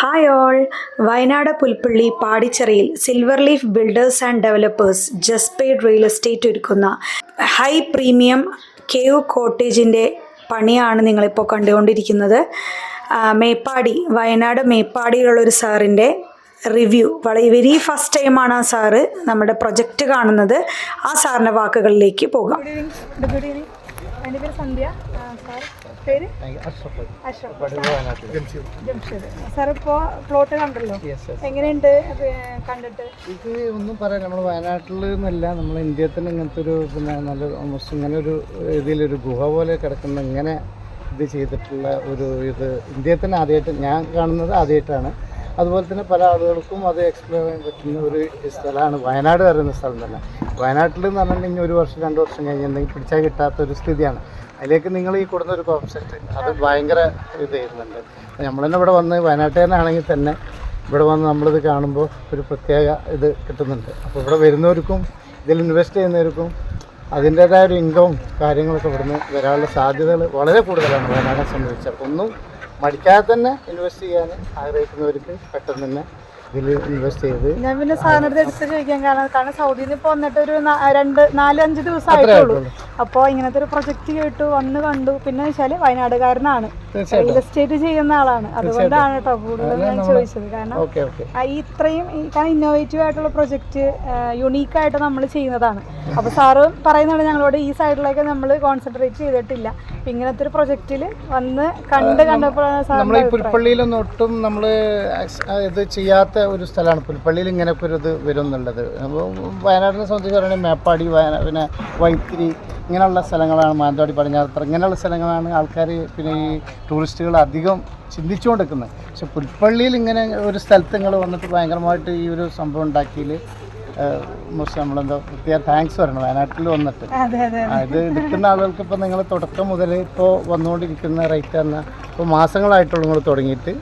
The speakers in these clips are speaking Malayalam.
Hi all Wayanad Pulpally പാടിച്ചെറിയിൽ Silver Leaf Builders and Developers ജസ്പേഡ് real estate ഒരുക്കുന്ന ഹൈ പ്രീമിയം കേവ് കോട്ടേജിന്റെ പണിയാണ് നിങ്ങളിപ്പോൾ കണ്ടുകൊണ്ടിരിക്കുന്നത്. മേപ്പാടി വയനാട് മേപ്പാടിയിലുള്ളൊരു സാറിന്റെ റിവ്യൂ വളരെ വെരി ഫസ്റ്റ് ടൈമാണ് ആ സാറ് നമ്മുടെ പ്രൊജക്റ്റ് കാണുന്നത്. ആ സാറിന്റെ വാക്കുകളിലേക്ക് പോകാം. ഗുഡ് എന്റെ പേര് സന്ധ്യ. പേര്? സാർ ഇപ്പോ പ്ലോട്ട് കണ്ടല്ലോ. എങ്ങനെയുണ്ട്? കണ്ടിട്ട്. ഇത് ഒന്നും പറയാം നമ്മൾ വയനാട്ടിൽ നിന്നല്ല നമ്മൾ ഇന്ത്യയിൽ തന്നെ ഇങ്ങനത്തെ ഒരു പിന്നെ നല്ല ഓൾമോസ്റ്റ് ഇങ്ങനെ ഒരു ഇതിലൊരു ഗുഹ പോലെ കിടക്കുന്ന ഇങ്ങനെ ഇത് ചെയ്തിട്ടുള്ള ഒരു ഇത് ഇന്ത്യയിൽ തന്നെ ആദ്യമായിട്ട് ഞാൻ കാണുന്നത് ആദ്യമായിട്ടാണ്. അതുപോലെ തന്നെ പല ആളുകൾക്കും അത് എക്സ്പ്ലോർ ചെയ്യാൻ പറ്റുന്ന ഒരു സ്ഥലമാണ്. വയനാട് പറയുന്ന സ്ഥലം തന്നെ. വയനാട്ടിൽ എന്ന് പറഞ്ഞിട്ടുണ്ടെങ്കിൽ ഒരു വർഷം രണ്ട് വർഷം കഴിഞ്ഞിട്ടുണ്ടെങ്കിൽ പിടിച്ചാൽ കിട്ടാത്ത ഒരു സ്ഥിതിയാണ്. അതിലേക്ക് നിങ്ങൾ ഈ കൊടുന്ന ഒരു കോൺസെപ്റ്റ് അത് ഭയങ്കര ഇത് ചെയ്യുന്നുണ്ട്. നമ്മൾ തന്നെ ഇവിടെ വന്ന് വയനാട്ടുകാരനാണെങ്കിൽ തന്നെ ഇവിടെ വന്ന് നമ്മളിത് കാണുമ്പോൾ ഒരു പ്രത്യേക ഇത് കിട്ടുന്നുണ്ട്. അപ്പോൾ ഇവിടെ വരുന്നവർക്കും ഇതിൽ ഇൻവെസ്റ്റ് ചെയ്യുന്നവർക്കും അതിന്റേതായ ഒരു ഇൻകവും കാര്യങ്ങളൊക്കെ ഇവിടുന്ന് വരാനുള്ള സാധ്യതകൾ വളരെ കൂടുതലാണ് വയനാടിനെ സംബന്ധിച്ച്. അപ്പോൾ ഒന്നും മടിക്കാതെ തന്നെ ഇൻവെസ്റ്റ് ചെയ്യാൻ ആഗ്രഹിക്കുന്നവർക്ക് പെട്ടെന്ന് തന്നെ ഇതിൽ ഇൻവെസ്റ്റ് ചെയ്ത് ഞാൻ പിന്നെ സാധനം എടുത്ത് ചോദിക്കാൻ കാരണം കാരണം സൗദിയിൽ നിന്ന് ഇപ്പോൾ വന്നിട്ട് ഒരു രണ്ട് രണ്ട് നാലഞ്ച് ദിവസം ആയിട്ടുള്ളൂ. അപ്പോൾ ഇങ്ങനത്തെ ഒരു പ്രൊജക്റ്റ് കേട്ടു വന്ന് കണ്ടു. പിന്നെ വെച്ചാൽ വയനാടുകാരനാണ്. റിയൽ എസ്റ്റേറ്റ് ചെയ്യുന്ന ആളാണ്. അതുകൊണ്ടാണ് കേട്ടോ കൂടുതൽ ഞാൻ ചോദിച്ചത്. കാരണം ഈ ഇത്രയും ഈ കാരണം ഇന്നോവേറ്റീവ് ആയിട്ടുള്ള പ്രൊജക്റ്റ് യുണീക്കായിട്ട് നമ്മൾ ചെയ്യുന്നതാണ്. അപ്പോൾ സാറ് പറയുന്നത് ഞങ്ങളോട് ഈ സൈഡിലേക്ക് നമ്മൾ കോൺസെൻട്രേറ്റ് ചെയ്തിട്ടില്ല. അപ്പൊ ഇങ്ങനത്തെ ഒരു പ്രൊജക്റ്റിൽ വന്ന് കണ്ട് കണ്ടപ്പോഴാണ് സാർ നമ്മൾ ഈ പുൽപ്പള്ളിയിലൊന്നും ഒട്ടും നമ്മൾ ഇത് ചെയ്യാത്ത ഒരു സ്ഥലമാണ്. പുൽപ്പള്ളിയിൽ ഇങ്ങനെയൊക്കെ ഒരു ഇത് വരും എന്നുള്ളത് അപ്പോൾ വയനാടിനെ സംബന്ധിച്ച് പറയുകയാണെങ്കിൽ മേപ്പാടി വയനാട് പിന്നെ വൈത്തിരി ഇങ്ങനെയുള്ള സ്ഥലങ്ങളാണ് മാനന്തവാടി പടിഞ്ഞാറത്തറ ഇങ്ങനെയുള്ള സ്ഥലങ്ങളാണ് ആൾക്കാർ പിന്നെ ഈ ടൂറിസ്റ്റുകൾ അധികം ചിന്തിച്ചുകൊണ്ടിരിക്കുന്നത്. പക്ഷെ പുൽപ്പള്ളിയിൽ ഇങ്ങനെ ഒരു സ്ഥലത്ത് നിങ്ങൾ വന്നിട്ട് ഭയങ്കരമായിട്ട് ഈ ഒരു സംഭവം ഉണ്ടാക്കിയതിൽ മോശം നമ്മളെന്തോ പ്രത്യേക താങ്ക്സ് പറയണം. വയനാട്ടിൽ വന്നിട്ട്. അതെ അതെ ആ, ഇത് എടുക്കുന്ന ആളുകൾക്ക് ഇപ്പോൾ നിങ്ങൾ തുടക്കം മുതൽ ഇപ്പോൾ വന്നുകൊണ്ടിരിക്കുന്ന റേറ്റ് എന്ന ഇപ്പോൾ മാസങ്ങളായിട്ടുള്ള നിങ്ങൾ തുടങ്ങിയിട്ട്.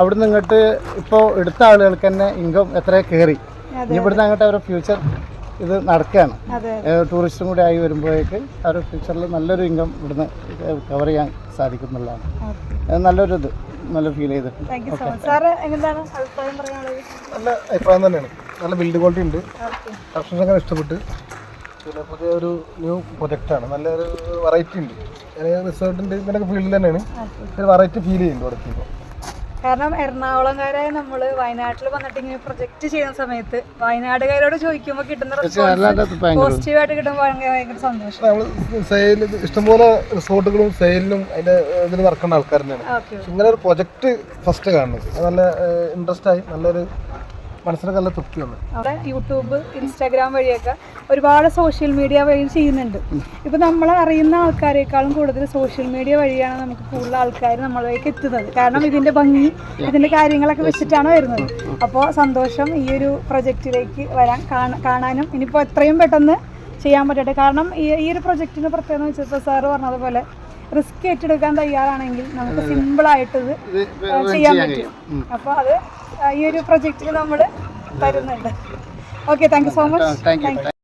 അവിടുന്ന് ഇങ്ങോട്ട് ഇപ്പോൾ എടുത്ത ആളുകൾക്ക് തന്നെ ഇൻകം എത്ര കയറി ഇവിടുന്ന് അങ്ങോട്ട് അവരുടെ ഫ്യൂച്ചർ ഇത് നടക്കുകയാണ് അതെ ടൂറിസ്റ്റും കൂടി ആയി വരുമ്പോഴേക്ക് അവരുടെ ഫ്യൂച്ചറിൽ നല്ലൊരു ഇൻകം ഇവിടുന്ന് കവർ ചെയ്യാൻ സാധിക്കുന്നുള്ളതാണ്. നല്ലൊരു ഇത് നല്ല ഫീൽ ചെയ്ത് താങ്ക് സോ മച്ച് സാറ് എന്താണ് അഭിപ്രായം പറയാനുള്ളത്? നല്ല അഭിപ്രായം തന്നെയാണ്. നല്ല ബിൽഡ് ക്വാളിറ്റി ഉണ്ട്. കസ്റ്റമേഴ്സൊക്കെ കർഷകർക്ക് ഇഷ്ടപ്പെട്ട് പിന്നെ പുതിയ ഒരു ന്യൂ പ്രൊജക്റ്റാണ് നല്ലൊരു വെറൈറ്റി ഉണ്ട്. റിസോർട്ടിന്റെ റിസോർട്ടിന്റെ ഇതിനൊക്കെ ഫീൽഡിൽ തന്നെയാണ്. ഒരു വെറൈറ്റി ഫീൽ ചെയ്യുന്നുണ്ട് ഇവിടെ എത്തിയപ്പോൾ കാരണം എറണാകുളംകാരായ നമ്മൾ വയനാട്ടിൽ വന്നിട്ട് ഇങ്ങനെ പ്രൊജക്റ്റ് ചെയ്യുന്ന സമയത്ത് വയനാടുകാരോട് ചോദിക്കുമ്പോൾ കിട്ടുന്ന പോസിറ്റീവായിട്ട് കിട്ടുമ്പോൾ ഭയങ്കര സന്തോഷം. സെയിൽ ഇഷ്ടംപോലെ റിസോർട്ടുകളും സെയിലിനും അതിന്റെ ഇതിന് നടക്കുന്ന ആൾക്കാർ തന്നെയാണ്. ഇങ്ങനെ ഒരു പ്രൊജക്റ്റ് ഫസ്റ്റ് കാണുന്നത്. നല്ല ഇൻട്രസ്റ്റ് ആയി നല്ലൊരു മനസ്സിനൊക്കെ നല്ല തൃപ്തി വന്നു അവിടെ യൂട്യൂബ് ഇൻസ്റ്റാഗ്രാം വഴിയൊക്കെ ഒരുപാട് സോഷ്യൽ മീഡിയ വഴി ചെയ്യുന്നുണ്ട്. ഇപ്പം നമ്മളെ അറിയുന്ന ആൾക്കാരെക്കാളും കൂടുതൽ സോഷ്യൽ മീഡിയ വഴിയാണ് നമുക്ക് കൂടുതൽ ആൾക്കാർ നമ്മളിലേക്ക് എത്തുന്നത്. കാരണം ഇതിന്റെ ഭംഗി ഇതിന്റെ കാര്യങ്ങളൊക്കെ വെച്ചിട്ടാണ് വരുന്നത്. അപ്പോൾ സന്തോഷം ഈ ഒരു പ്രൊജക്റ്റിലേക്ക് വരാൻ കാണ- കാണാനും ഇനിയിപ്പോൾ എത്രയും പെട്ടെന്ന് ചെയ്യാൻ പറ്റട്ടെ. കാരണം ഈ ഈ ഒരു പ്രൊജക്റ്റിന് പ്രത്യേകത എന്ന് വെച്ചപ്പോൾ സാറ് പറഞ്ഞതുപോലെ റിസ്ക് ഏറ്റെടുക്കാൻ തയ്യാറാണെങ്കിൽ നമുക്ക് സിമ്പിളായിട്ട് ആയിട്ട് ഇത് ചെയ്യാൻ പറ്റും. അപ്പോൾ അത് ഈ ഒരു പ്രൊജക്റ്റിൽ നമ്മൾ തരുന്നുണ്ട്. Okay thank you so much thank you